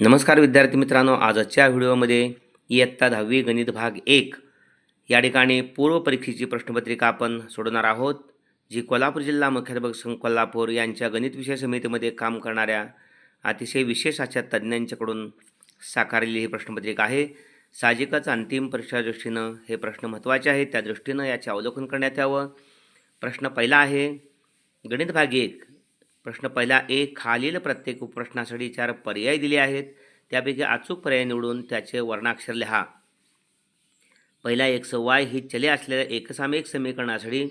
नमस्कार विद्यार्थी मित्रांनो आजच्या व्हिडिओमध्ये इयत्ता दहावी गणित भाग एक या ठिकाणी पूर्व परीक्षेची प्रश्नपत्रिका आपण सोडवणार आहोत जी कोल्हापूर जिल्हा मुख्याध्यापक संघ कोल्हापूर यांच्या गणित विषय समितीमध्ये काम करणाऱ्या अतिशय विशेष अशा तज्ज्ञांच्याकडून साकारलेली ही प्रश्नपत्रिका आहे. साहजिकच अंतिम परीक्षा दृष्टीनं हे प्रश्न महत्त्वाचे आहेत. त्या दृष्टीनं याचे अवलोकन करण्यात यावं. प्रश्न पहिला आहे गणित भाग एक प्रश्न पहिला एक खालील प्रत्येक उपप्रश्नासाठी चार पर्याय दिले आहेत. त्यापैकी अचूक पर्याय निवडून त्याचे वर्णाक्षर लिहा. पहिला एक्स वाय ही चले असलेल्या एकसामायिक समीकरणासाठी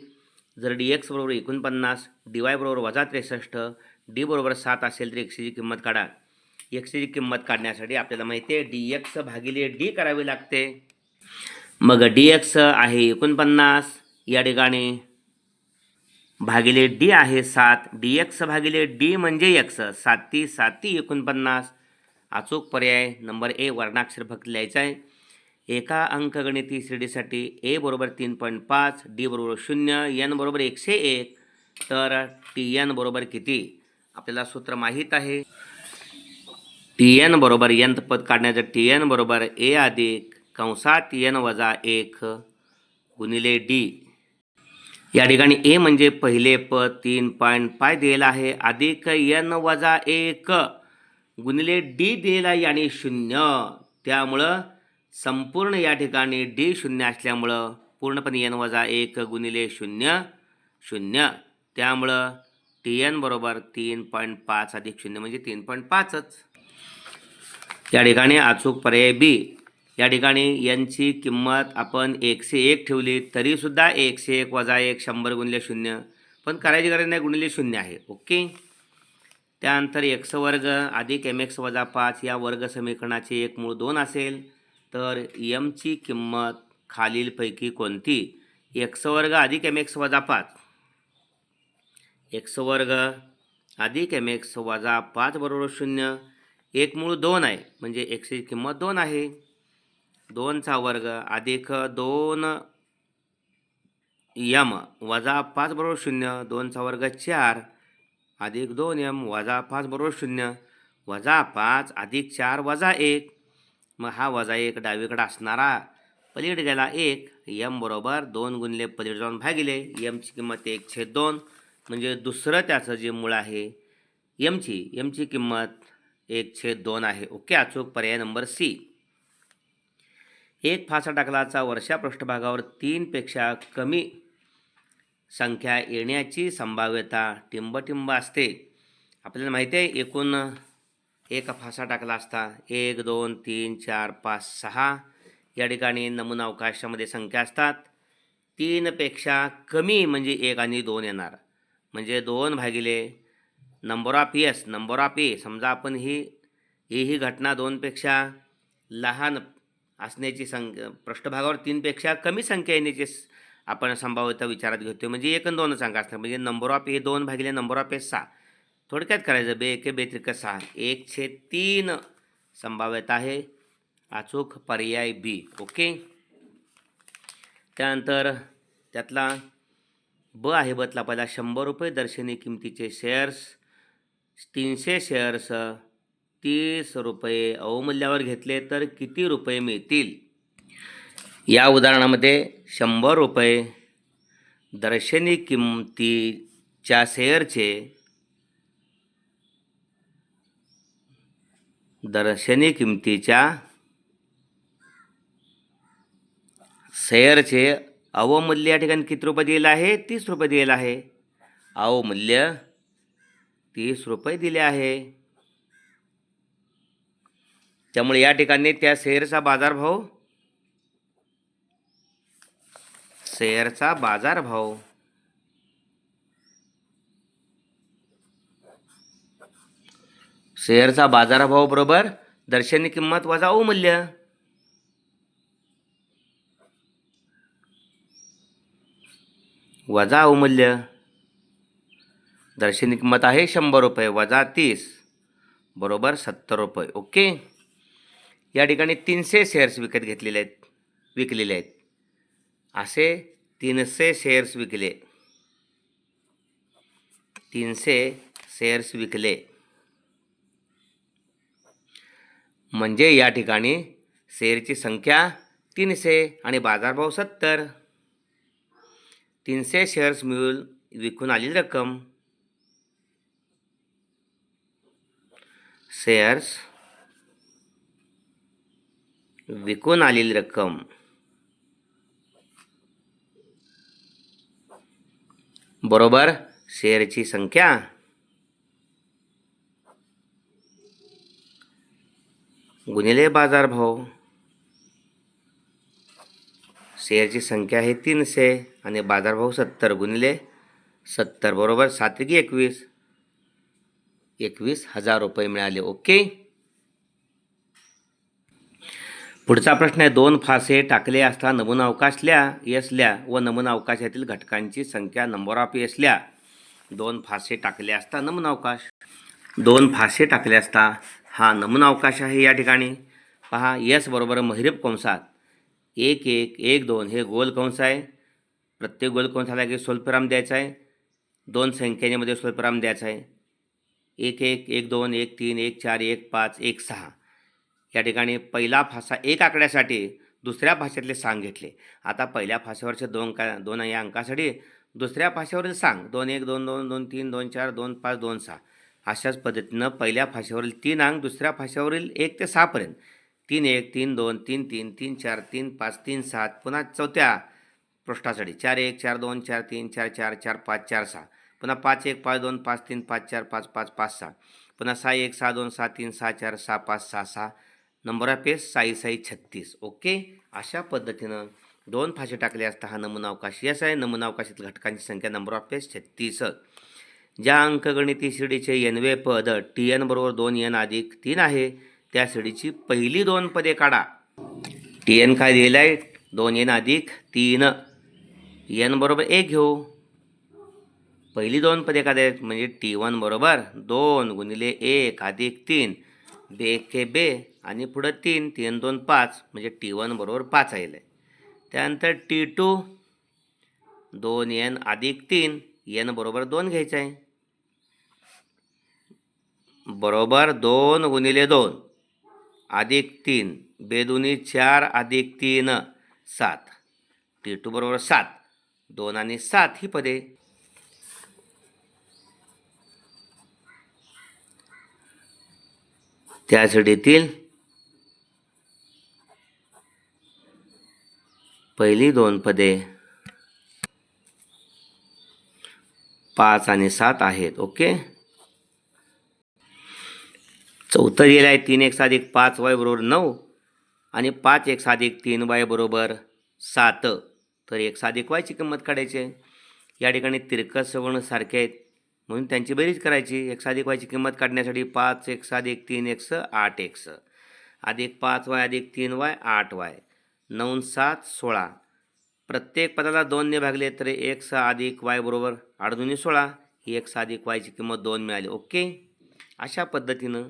जर डी एक्स बरोबर एकोणपन्नास डी वाय बरोबर वजा त्रेसष्ट डी बरोबर सात असेल तर एकशेची किंमत काढा. एक्सची किंमत काढण्यासाठी आपल्याला माहिती आहे डी एक्स भागिले डी करावी लागते. मग डी एक्स आहे एकोणपन्नास या ठिकाणी भागिले डी आहे सात. डी एक्स भागिले डी म्हणजे एक्स. साती साती एकोणपन्नास. अचूक पर्याय. नंबर ए वर्णाक्षर फक्त लिहायचा आहे. एका अंकगणिती श्रेणीसाठी ए बरोबर तीन पॉईंट पाच डी बरोबर शून्य एन बरोबर एकशे एक. तर टी एन बरोबर किती? आपल्याला सूत्र माहीत आहे. टी एन बरोबर यंत पद काढण्याचं टी एन बरोबर ए अधिक कंसात एन वजा एक गुणिले डी. या ठिकाणी ए म्हणजे पहिले पद तीन पॉईंट पाय दिलेला आहे. अधिक एन वजा एक. गुणिले डी दिलेला आहे आणि शून्य. त्यामुळं संपूर्ण या ठिकाणी डी शून्य असल्यामुळं पूर्णपणे एन वजा एक गुणिले शून्य शून्य. त्यामुळं टी एन बरोबर तीन पॉईंट पाच अधिक शून्य म्हणजे तीन पॉईंट पाचच. या ठिकाणी अचूक पर्याय बी. या ठिकाणी यांची किंमत आपण एकशे एक ठेवली तरीसुद्धा एकशे एक वजा एक शंभर गुणले शून्य. पण करायची गरज नाही गुणिले शून्य आहे. ओके? त्यानंतर एक्स वर्ग अधिक एम एक्स वजा पाच या वर्ग समीकरणाचे एक मूळ दोन असेल. तर यमची किंमत खालीलपैकी कोणती? एक्स वर्ग अधिक एम एक्स वजा पाच. एक्स वर्ग अधिक एम एक्स वजा पाच बरोबर शून्य. एक मूळ दोन आहे म्हणजे एक्सची किंमत दोन आहे. दोनचा वर्ग अधिक दोन यम वजा पाच बरोबर शून्य दोनचा वर्ग चार अधिक दोन यम वजा पाच बरोबर शून्य वजा पाच अधिक चार वजा एक. मग हा वजा एक डावीकडे असणारा पलीड गेला एक यम बरोबर दोन गुणले पलीड जाऊन भागिले यमची किंमत एक छेद दोन. म्हणजे दुसरं त्याचं जे मूळ आहे यमची यमची किंमत एक छेद दोन आहे. ओके अचूक पर्याय नंबर सी. एक फासा टाकलाचा वर्षा पृष्ठभागावर तीनपेक्षा कमी संख्या येण्याची संभाव्यता टिंबटिंब असते. आपल्याला माहिती आहे एकूण एक फासा टाकला असता. एक दोन तीन चार पाच सहा. या ठिकाणी नमुना अवकाशामध्ये संख्या असतात. तीनपेक्षा कमी म्हणजे एक आणि दोन येणार. म्हणजे दोन भागिले number of S number of A. समजा आपण ही ही ही घटना दोनपेक्षा लहान असण्याची संख्या पृष्ठभागावर तीनपेक्षा कमी संख्या येण्याची आपण संभाव्यता विचारात घेतो म्हणजे एक आणि दोनच अंक असतात. म्हणजे नंबर ऑफ हे दोन भागिले नंबर ऑफ ए सहा. थोडक्यात करायचं बे एके बेत्रिक सहा. एक छे तीन संभाव्यता आहे. अचूक पर्याय बी ओके? त्यानंतर त्यातला ब आहे बतला पहिला. शंभर रुपये दर्शनी किमतीचे शेअर्स तीनशे शेअर्स तीस रुपये. अवमूल्यावर घेतले तर किती रुपये मिळतील? या उदाहरणामध्ये शंभर रुपये. दर्शनी किमतीच्या शेअरचे दर्शनी किमतीच्या शेअरचे अवमूल्य या ठिकाणी किती रुपये दिलेलं आहे? तीस रुपये दिलेलं आहे. अवमूल्य तीस रुपये दिले आहे. त्यामुळे या ठिकाणी त्या शेअरचा बाजारभाव शेअरचा बाजारभाव. शेअरचा बाजारभाव बरोबर दर्शनी किंमत वजा अवमूल्य वजा अवमूल्य दर्शनी किंमत आहे शंभर रुपये वजा तीस. बरोबर सत्तर रुपये. ओके? या ठिकाणी तीनशे शेअर्स विकत घेतलेले आहेत विकलेले आहेत. असे तीनशे शेअर्स विकले. तीनशे शेअर्स विकले. म्हणजे या ठिकाणी शेअरची संख्या तीनशे आणि बाजारभाव सत्तर. तीनशे शेअर्स मिळून विकून आलेली रक्कम. शेअर्स विकून आलेली रक्कम. बरोबर? शेअरची संख्या. गुणिले बाजारभाव शेअरची संख्या आहे तीनशे आणि बाजारभाव सत्तर. गुणिले सत्तर बरोबर? सात्विकी एकवीस. एकवीस हजार रुपये मिळाले. ओके? पुढचा प्रश्न आहे दोन फासे टाकले असता नमुना अवकाशल्या यसल्या व नमुना अवकाशातील घटकांची संख्या नंबर ऑफ यसल्या दोन फासे टाकले असता नमुना अवकाश. दोन फासे टाकले असता हा नमुना अवकाश आहे या ठिकाणी. पहा यस बरोबर महिरप कंसात. एक एक एक दोन हे गोल कंस आहे. प्रत्येक गोल कंसाला की स्वल्पराम द्यायचा आहे. दोन संख्येमध्ये स्वल्पराम द्यायचा आहे. एक एक एक दोन एक तीन एक चार एक पाच एक सहा. या ठिकाणी पहिला फासा एक आकड्यासाठी दुसऱ्या भाषेतले सांग घेतले. आता पहिल्या फाश्यावरचे दोन का दोन या अंकासाठी दुसऱ्या फाश्यावरील सांग दोन एक दोन दोन दोन तीन दोन चार दोन पाच दोन सहा. अशाच पद्धतीनं पहिल्या फाश्यावरील तीन अंक दुसऱ्या फाश्यावरील एक ते सहापर्यंत तीन एक तीन दोन तीन तीन तीन चार तीन पाच तीन सात पुन्हा चौथ्या पृष्ठासाठी. चार एक चार दोन चार तीन चार चार चार पाच चार सहा. पुन्हा पाच एक पाच दोन पाच तीन पाच चार पाच पाच पाच सहा. पुन्हा सहा एक सहा दोन सहा तीन सहा चार सहा पाच सहा सहा. नंबर ऑफ पेज साई साई छत्तीस. ओके? अशा पद्धतीनं दोन फाशे टाकले असता हा नमुना अवकाश यस आहे. नमुना अवकाशातील घटकांची संख्या नंबर ऑफ पेज छत्तीस. ज्या अंकगणिती शिडीचे एनवे पद टी एन बरोबर दोन एन अधिक तीन आहे त्या शिडीची पहिली दोन पदे काढा. टी एन काय दिलेलं आहे? दोन एन अधिक तीन. एन बरोबर एक घेऊ. पहिली दोन पदे काय आहेत म्हणजे टी वन बरोबर दोन गुणिले एक अधिक तीन. बे के बे आणि पुढं तीन तीन दोन पाच म्हणजे टी वन बरोबर पाच आहे. त्यानंतर टी टू दोन एन अधिक तीन एन बरोबर दोन घ्यायचं आहे. बरोबर दोन गुणिले दोन अधिक तीन बेदुनी चार अधिक तीन सात. टी टू बरोबर सात दोन आणि सात ही पदे. त्यासाठी शिडीतील पहिली दोन पदे पाच आणि सात आहेत ओके? चौथं दिलं आहे तीन एक साधिक पाच वाय बरोबर नऊ आणि पाच एक साधिक तीन वाय बरोबर सात. तर एक साधिक वायची किंमत काढायची आहे. या ठिकाणी तिरकस सवर्ण सारखे आहेत. म्हणून त्यांची बेरीज करायची. एक साधिक वायची किंमत काढण्यासाठी पाच एक साधिक तीन एक स आठ एक स अधिक पाच वाय अधिक तीन वाय आठ वाय. नऊ सात सोळा. प्रत्येक पदाला दोनने भागले तर एक सहा अधिक वाय बरोबर आठ दोन्ही सोळा. ही एक सहा अधिक वायची किंमत दोन मिळाली. ओके? अशा पद्धतीनं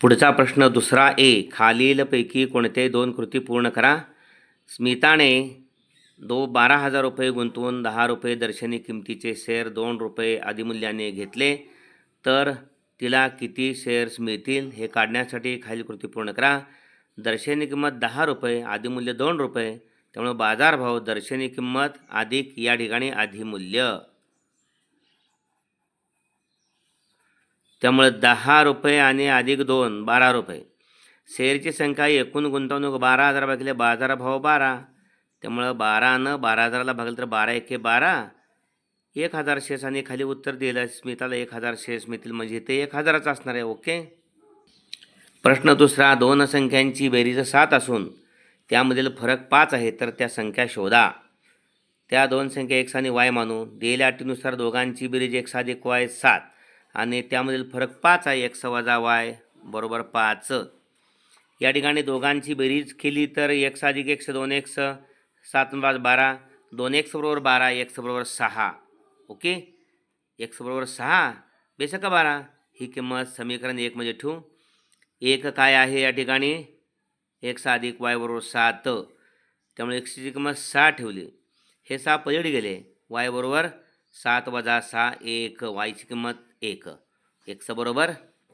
पुढचा प्रश्न दुसरा ए. खालीलपैकी कोणते दोन कृती पूर्ण करा. स्मिताने दो बारा हजार रुपये गुंतवून दहा रुपये दर्शनी किमतीचे शेअर दोन रुपये अधिमूल्याने घेतले. तर तिला किती शेअर्स मिळतील हे काढण्यासाठी खालील कृती पूर्ण करा. दर्शनी किंमत दहा रुपये आदिमूल्य दोन रुपये. त्यामुळे बाजारभाव दर्शनी किंमत अधिक या ठिकाणी अधिमूल्य त्यामुळे दहा रुपये आणि अधिक दोन बारा रुपये. शेअरची संख्या एकूण गुंतवणूक बारा हजार भागले बाजारभाव बारा. त्यामुळं बारानं बारा हजाराला भागलं तर बारा एके बारा. एक हजार शेस आणि खाली उत्तर दिलं स्मिताला एक हजार शेष मिळतील म्हणजे ते एक हजाराचं असणार आहे ओके? प्रश्न दुसरा दोन संख्यांची बेरीज सात असून त्यामधील फरक पाच आहे तर त्या संख्या शोधा. त्या दोन संख्या एक्स आणि वाय मानू. दिलेल्या अटीनुसार दोघांची बेरीज एक्स अधिक वाय सात. आणि त्यामधील फरक पाच आहे एक्स वजा वाय बरोबर पाच. या ठिकाणी दोघांची बेरीज केली तर एक्स अधिक एक्स दोन एक्स सात पाच बारा. दोन एक्स बरोबर बारा एक्स बरोबर सहा. ओके? एक्स बरोबर सहा. बेसका बारा? ही किंमत समीकरण एकमध्ये ठेवू. एक काय आहे या ठिकाणी? एक्स अधिक वाय बरोबर सात. त्यामुळे एक्सची किंमत सहा ठेवली. हे सहा पलीड गेले. वाय बरोबर सात वजा सहा एक. वायची किंमत एक. एक्स बरोबर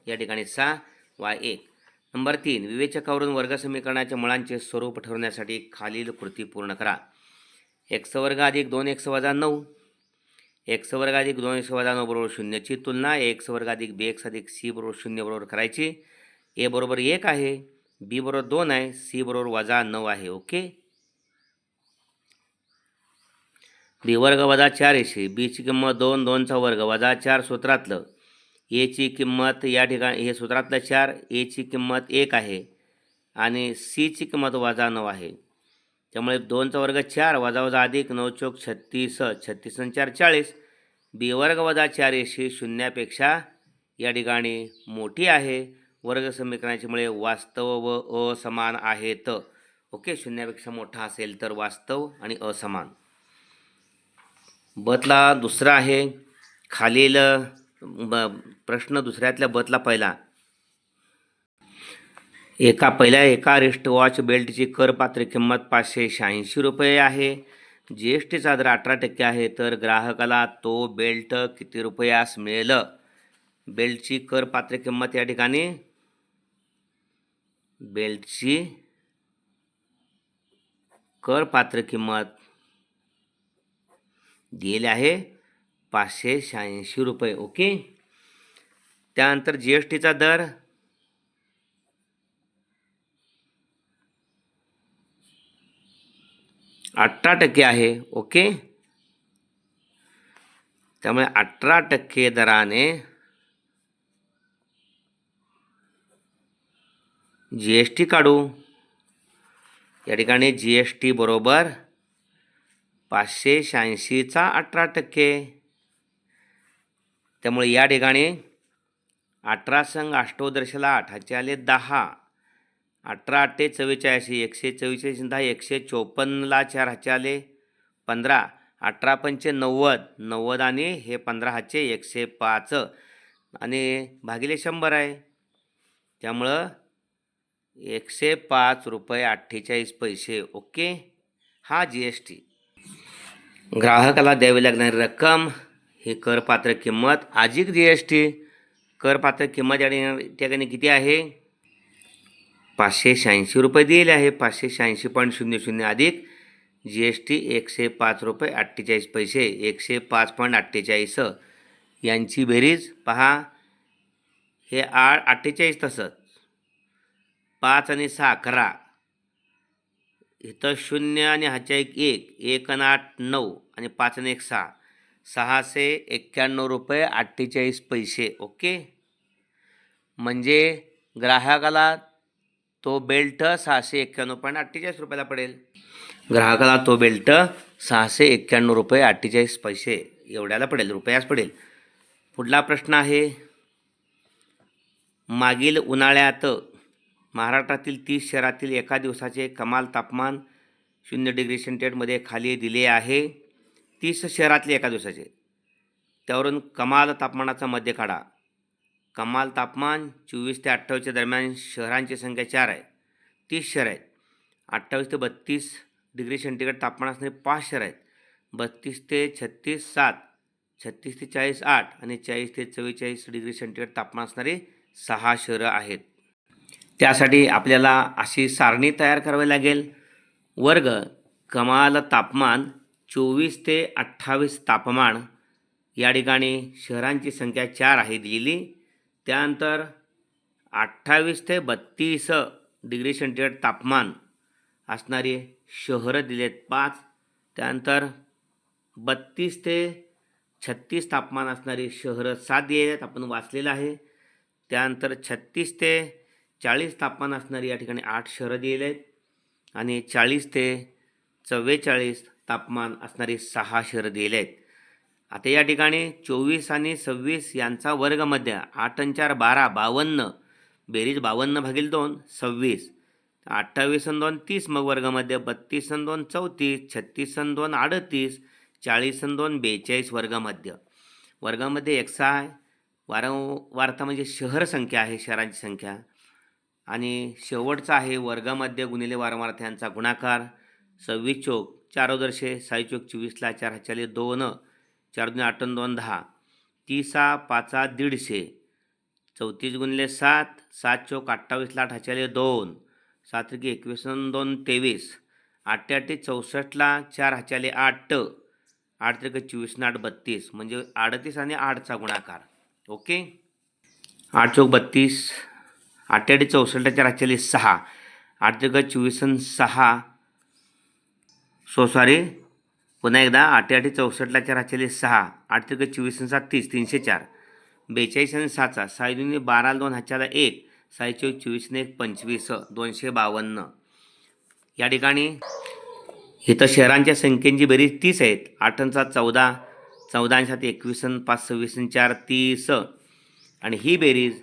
या ठिकाणी सहा वाय एक. नंबर तीन विवेचकावरून वर्गसमीकरणाच्या मुळांचे स्वरूप ठरवण्यासाठी खालील कृती पूर्ण करा. एक्स वर्ग अधिक दोन एक्स वजा नऊ. एक्स वर्ग अधिक दोन एक्स वजा नऊ बरोबर शून्यची तुलना. एक्स वर्ग अधिक बी एक्स अधिक सी बरोबर शून्य बरोबर करायची. ए बरोबर एक आहे बी बरोबर दोन आहे सी बरोबर वजा नऊ आहे ओके? बी वर्ग वजा चार एशी बीची किंमत दोन दोनचा वर्ग वजा चार सूत्रातलं. एची किंमत या ठिकाणी हे सूत्रातलं चार एची किंमत एक आहे आणि सीची किंमत वजा नऊ आहे. त्यामुळे दोनचा वर्ग चार वजा वजा अधिक नऊ चौक छत्तीस छत्तीस आणि चार चाळीस. बी वर्ग वजा चार एशी शून्यापेक्षा या ठिकाणी मोठी आहे. वर्ग मुळे वास्तव व असमान आहेत. ओके? शून्यापेक्षा मोठा असेल तर वास्तव आणि असमान. बतला दुसरा आहे. खालील ब प्रश्न दुसऱ्यातल्या बतला पहिला. एका पहिल्या एका रिस्टवॉच बेल्टची करपात्र किंमत पाचशे शहाऐंशी रुपये आहे. जी एस टीचा दर अठरा टक्के आहे तर ग्राहकाला तो बेल्ट किती रुपयास मिळेल? बेल्टची करपात्र किंमत या ठिकाणी बेल्टची करपात्र किंमत दिलेली आहे पाचशे शहाऐंशी रुपये ओके? त्यानंतर जी एस टीचा दर. अठरा टक्के आहे ओके? त्यामुळे अठरा टक्के दराने जी एस टी काढू. या ठिकाणी जी एस टी बरोबर पाचशे शहाऐंशीचा अठरा टक्के. त्यामुळे या ठिकाणी अठरा संघ अष्टोदर्शला आठ आले दहा. अठरा अठ्ठे चव्वेचाळीस एकशे चव्वेचाळीस दहा एकशे चोपन्नला चार हाचे आले. पंधरा अठरा पंचे नव्वद. नव्वद आणि हे पंधरा हाचे एकशे पाच. आणि भागिले शंभर आहे. त्यामुळं एकशे पाच रुपये अठ्ठेचाळीस पैसे ओके? हा जी एस टी ग्राहकाला द्यावी लागणारी रक्कम ही करपात्र किंमत. अधिक जी एस टी करपात्र किंमत या ठिकाणी किती आहे? पाचशे शहाऐंशी रुपये दिले आहे. पाचशे शहाऐंशी पॉईंट शून्य शून्य अधिक जी एस टी एकशे पाच रुपये अठ्ठेचाळीस पैसे एकशे पाच पॉईंट अठ्ठेचाळीस. यांची बेरीज पहा. हे आठ अठ्ठेचाळीस तसं. पाच आणि सहा अकरा इथं शून्य आणि ह्याच्या एक एक एक आणि आठ नऊ आणि पाच आणि एक सहा. सहाशे एक्क्याण्णव रुपये अठ्ठेचाळीस पैसे ओके? म्हणजे ग्राहकाला तो बेल्ट सहाशे एक्क्याण्णव पॉईंट अठ्ठेचाळीस रुपयाला पडेल. ग्राहकाला तो बेल्ट सहाशे एक्क्याण्णव रुपये अठ्ठेचाळीस पैसे एवढ्याला पडेल रुपयास पडेल. पुढला प्रश्न आहे. मागील उन्हाळ्यात महाराष्ट्रातील तीस शहरातील एका दिवसाचे कमाल तापमान शून्य डिग्री सेंटीग्रेडमध्ये खाली दिले आहे. तीस शहरातले एका दिवसाचे. त्यावरून कमाल तापमानाचा मध्य काढा. कमाल तापमान चोवीस ते अठ्ठावीसच्या दरम्यान शहरांची संख्या चार आहे. तीस शहर आहेत. अठ्ठावीस ते बत्तीस डिग्री सेंटीग्रेड तापमान असणारे पाच शहर आहेत. बत्तीस ते छत्तीस सात छत्तीस ते चाळीस आठ आणि चाळीस ते चव्वेचाळीस डिग्री सेंटीग्रेड तापमान असणारे सहा शहरं आहेत. त्यासाठी आपल्याला अशी सारणी तयार करावी लागेल. वर्ग कमाल तापमान चोवीस ते अठ्ठावीस तापमान. या ठिकाणी शहरांची संख्या चार आहे दिलेली. त्यानंतर अठ्ठावीस ते बत्तीस डिग्री सेंटीग्रेड तापमान असणारी शहरं दिलेत पाच. त्यानंतर बत्तीस ते छत्तीस तापमान असणारी शहरं सात दिलेत आपण वाचलेलं आहे. त्यानंतर छत्तीस ते चाळीस तापमान असणारी या ठिकाणी आठ शहरं दिलेली आहेत. आणि चाळीस ते चव्वेचाळीस तापमान असणारी सहा शहरं दिलेली आहेत. आता या ठिकाणी चोवीस आणि सव्वीस यांचा वर्गमध्य आठ आणि चार बारा बावन्न बेरीज बावन्न भागील दोन सव्वीस. अठ्ठावीस आणि दोन तीस मग वर्गमध्य बत्तीस आणि दोन चौतीस छत्तीस आणि दोन अडतीस चाळीस आणि दोन बेचाळीस वर्गमध्य वर्गामध्ये एक्सा आहे. वारंवारता म्हणजे शहर संख्या आहे शहरांची संख्या. आणि शेवटचा आहे वर्गामध्ये गुणिले वारंवारता गुणाकार. सव्वीस चौक चार दर्शे साई चौक चोवीसला चार ह्याच्याले दोन चार दोन आठ दोन दहा. तीसा पाचा दीडशे. चौतीस गुणिले सात सात चौक अठ्ठावीसला आठ ह्याच्याले दोन. सात त्रिकी एकवीस दोन तेवीस. आठ चौसष्टला चार हचाले आठ. आठ त्रिक चोवीस आठ बत्तीस. म्हणजे अडतीस आणि आठचा गुणाकार. ओके? आठ चौक बत्तीस. अठ्ठ्याण्णव चौसष्ट आठ चार सहा. आठ त्रिक चोवीस सहा. सो सॉरी पुन्हा एकदा आठ चौसष्टला चार सहा. आठ चोवीस सात तीस तीनशे चार. बेचाळीस आणि सातचा. सहा दोन्ही बारा दोन हजार एक. साई चोवीस चोवीस एक पंचवीस दोनशे बावन्न. या ठिकाणी इथं शहरांच्या संख्येची बेरीज तीस आहेत. आठांचा चौदा. चौदा आणि सात एकवीस पाच सव्वीस चार तीस. आणि ही बेरीज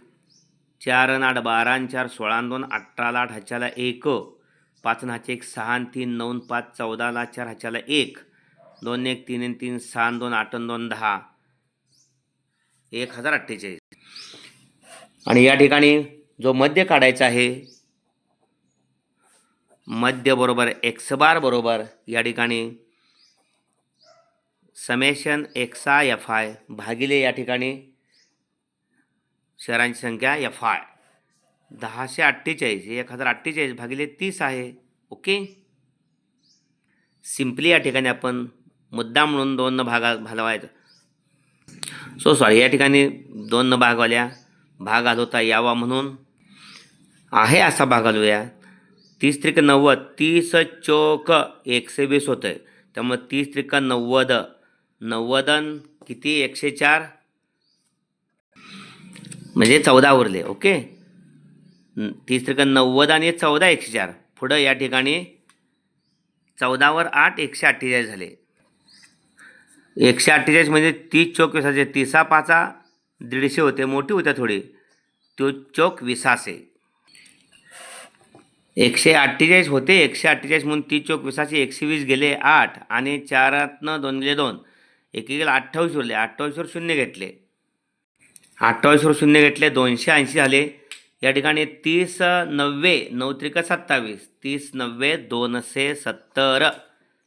चार न आठ बारा चार सोळा दोन अठराला आठ ह्याच्याला एक पाच आणि एक सहा तीन नऊ पाच चौदाला चार ह्याच्याला एक दोन एक तीन तीन सहा दोन आठ दोन दहा. एक हजार अठ्ठेचाळीस. आणि या ठिकाणी जो मध्य काढायचा आहे मध्य बरोबर एक्स बार बरोबर या ठिकाणी समेशन एक्सा एफ आय भागिले या ठिकाणी शहरांची संख्या एफ आय दहाशे अठ्ठेचाळीस एक हजार अठ्ठेचाळीस भागिले तीस आहे. ओके? सिम्पली या ठिकाणी आपण मुद्दा म्हणून दोन भागा घालवायचं. सो सॉरी या ठिकाणी दोन न भागवाल्या भाग घालवता यावा म्हणून आहे असा भाग घालूया. तीस त्रिक नव्वद तीस चोक एकशे वीस होतं आहे त्यामुळे तीस त्रिक नव्वद नव्वदन किती? एकशे चार. म्हणजे चौदा उरले ओके? तीस त्रिक नव्वद आणि चौदा एकशे चार. पुढं या ठिकाणी चौदावर आठ एकशे अठ्ठेचाळीस झाले. एकशे अठ्ठेचाळीस म्हणजे तीस चौक विसाचे तिसा पाचा दीडशे होते मोठी होत्या थोडी. तो चौक विसासे एकशे अठ्ठेचाळीस होते एकशे अठ्ठेचाळीस म्हणून तीस चौक विसाचे एकशे वीस गेले आठ आणि चारातनं दोन गेले दोन. एकी गेले अठ्ठावीस उरले अठ्ठावीसवर शून्य घेतले. अठ्ठावीसवर शून्य घेतले दोनशे ऐंशी झाले. या ठिकाणी तीस नव्वे नऊ त्रिक सत्तावीस तीस नव्वे दोनशे सत्तर.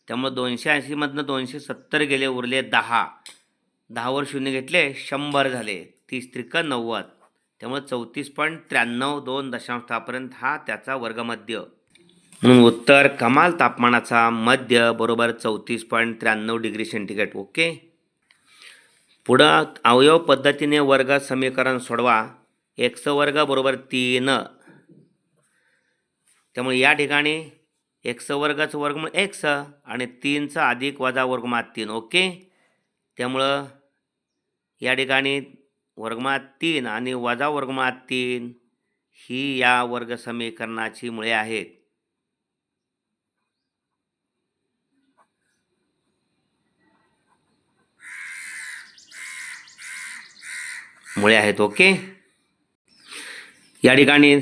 त्यामुळे दोनशे ऐंशीमधनं दोनशे सत्तर गेले उरले दहा. दहावर शून्य घेतले शंभर झाले तीस त्रिक नव्वद. त्यामुळे चौतीस पॉईंट त्र्याण्णव दोन दशांशापर्यंत हा त्याचा वर्गमध्य. म्हणून उत्तर कमाल तापमानाचा मध्य बरोबर चौतीस पॉईंट त्र्याण्णव डिग्री सेंटीग्रेड. ओके? पुढं अवयव पद्धतीने वर्ग समीकरण सोडवा. एक्स वर्ग बरोबर तीन. त्यामुळे या ठिकाणी एक्स वर्गाचं वर्गमूळ एक्स आणि तीनचा अधिक वजा वर्गमात तीन. ओके? त्यामुळं या ठिकाणी वर्गमात तीन आणि वजा वर्गमात तीन ही या वर्ग समीकरणाची मुळे आहेत. मुळे आहेत ओके? या ठिकाणी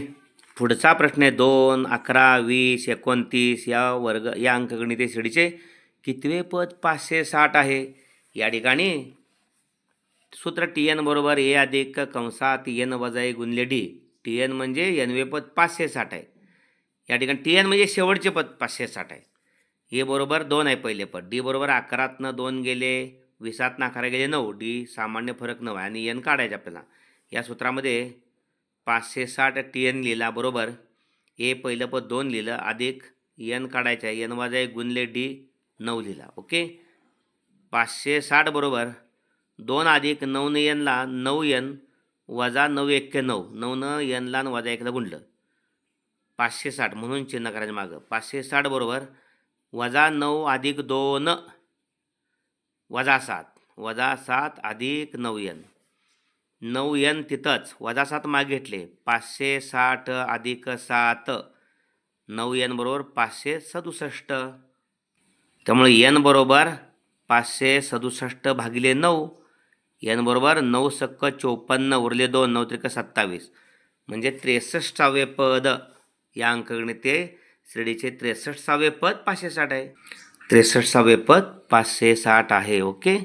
पुढचा प्रश्न आहे दोन अकरा वीस एकोणतीस या वर्ग या अंकगणिते श्रेणीचे कितवे पद पाचशे साठ आहे? या ठिकाणी सूत्र टी एन बरोबर ए अधिक कंसात एन वजा ए गुणले डी. टी एन म्हणजे एनवे पद पाचशे साठ आहे. या ठिकाणी टी एन म्हणजे शेवटचे पद पाचशे साठ आहे. ए बरोबर दोन आहे पहिले पद. डी बरोबर अकरातनं दोन गेले. विसात नाकारा गेले नऊ डी सामान्य फरक नऊ आहे आणि एन काढायचे आपल्याला. या सूत्रामध्ये पाचशे साठ टी एन लिहिला बरोबर? ए पहिलं पद दोन लिहिलं अधिक एन काढायचं आहे एन वाजा एक गुणले डी नऊ लिहिला ओके? पाचशे साठ बरोबर? दोन अधिक नऊ न एनला नऊ एन वजा नऊ एक्के नऊ नऊ न एनला आणि वजा एकला गुणलं. पाचशे साठ म्हणून चिन्ह करायचं मागं. पाचशे साठ बरोबर? वजा नऊ अधिक दोन वजा सात. वजा सात अधिक नऊ यन नऊ यन तिथंच. वजा सात माग घेतले. पाचशे साठ अधिक सात. नऊ यन बरोबर पाचशे सदुसष्ट. त्यामुळे यन बरोबर पाचशे सदुसष्ट भागिले नऊ. यन बरोबर नऊ सक्क चोपन्न उरले दोन. नऊ त्रिक सत्तावीस. म्हणजे त्रेसष्टावे पद. या अंकगणिते श्रेणीचे त्रेसष्टावे पद पाचशे साठ आहे. त्रेसष्टावे पद पाचशे साठ आहे ओके?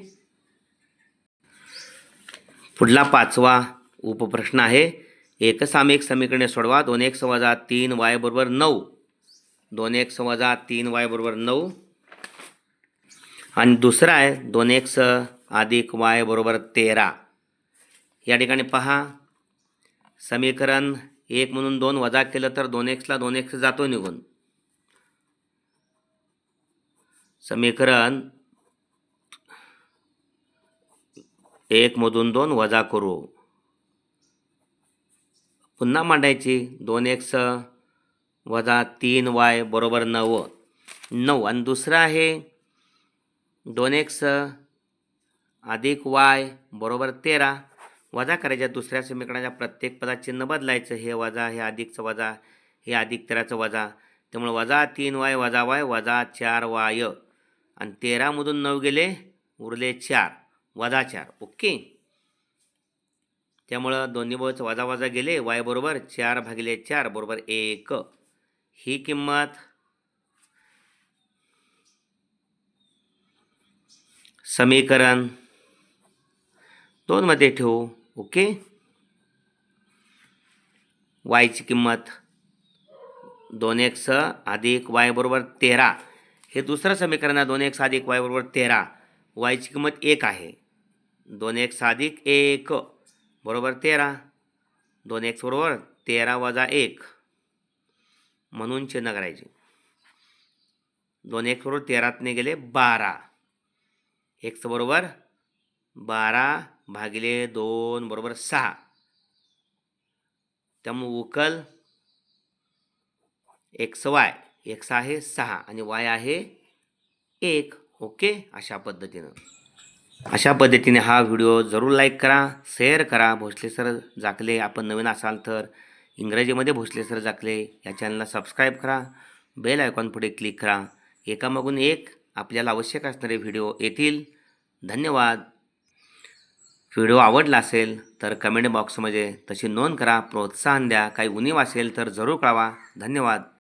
पुढला पाचवा उपप्रश्न आहे. एकसामिक समीकरणे सोडवा. दोन एक वजा तीन वाय बरोबर नऊ. दोन एक वजा तीन वाय बरोबर नऊ. आणि दुसरा आहे दोन एक्स अधिक वाय बरोबर तेरा. या ठिकाणी पहा. समीकरण एक म्हणून दोन वजा केलं तर दोन एक्सला दोन एक्स जातो निघून. समीकरण एकमधून दोन वजा करू. पुन्हा मांडायची. दोन एक्स वजा तीन वाय बरोबर नऊ. नऊ. आणि दुसरं आहे दोन एक्स अधिक वाय बरोबर तेरा. वजा करायच्या दुसऱ्या समीकरणाच्या प्रत्येक पदात चिन्ह बदलायचं. हे वजा हे अधिकचं वजा हे अधिक तेराचं वजा. त्यामुळे वजा तीन वाय वजा वाय वजा चार वाय. आणि तेरामधून नऊ गेले उरले चार वजा चार. ओके? त्यामुळं दोन्ही बाजूचं वजा वजा गेले वाय बरोबर चार भागिले चार बरोबर एक. ही किंमत समीकरण दोनमध्ये ठेवू. ओके? वायची किंमत दोन एक स अधिक वाय बरोबर तेरा. हे दुसरं समीकरण आहे. दोन एक साधिक वाय बरोबर तेरा. वायची किंमत एक आहे. दोन एक साधिक एक बरोबर तेरा. दोन एक्स बरोबर तेरा वजा एक. म्हणून चिन्ह करायचे. दोन एक्स बरोबर तेरातने गेले बारा. एक्स बरोबर बारा भागिले दोन बरोबर सहा. त्यामुळे उकल एक्स वाय. एक्स आहे सहा. आणि वाय आहे एक. ओके? अशा पद्धतीनं. अशा पद्धतीने हा व्हिडिओ जरूर लाईक करा शेअर करा. भोसले सर जाकले आपण नवीन असाल तर इंग्रजीमध्ये भोसले सर जाकले या चॅनलला सबस्क्राईब करा. बेल आयकॉन पुढे क्लिक करा. एकामागून एक आपल्याला आवश्यक असणारे व्हिडिओ येतील. धन्यवाद. व्हिडिओ आवडला असेल तर कमेंट बॉक्समध्ये तशी नोंद करा. प्रोत्साहन द्या. काही उणीव असेल तर जरूर कळवा. धन्यवाद.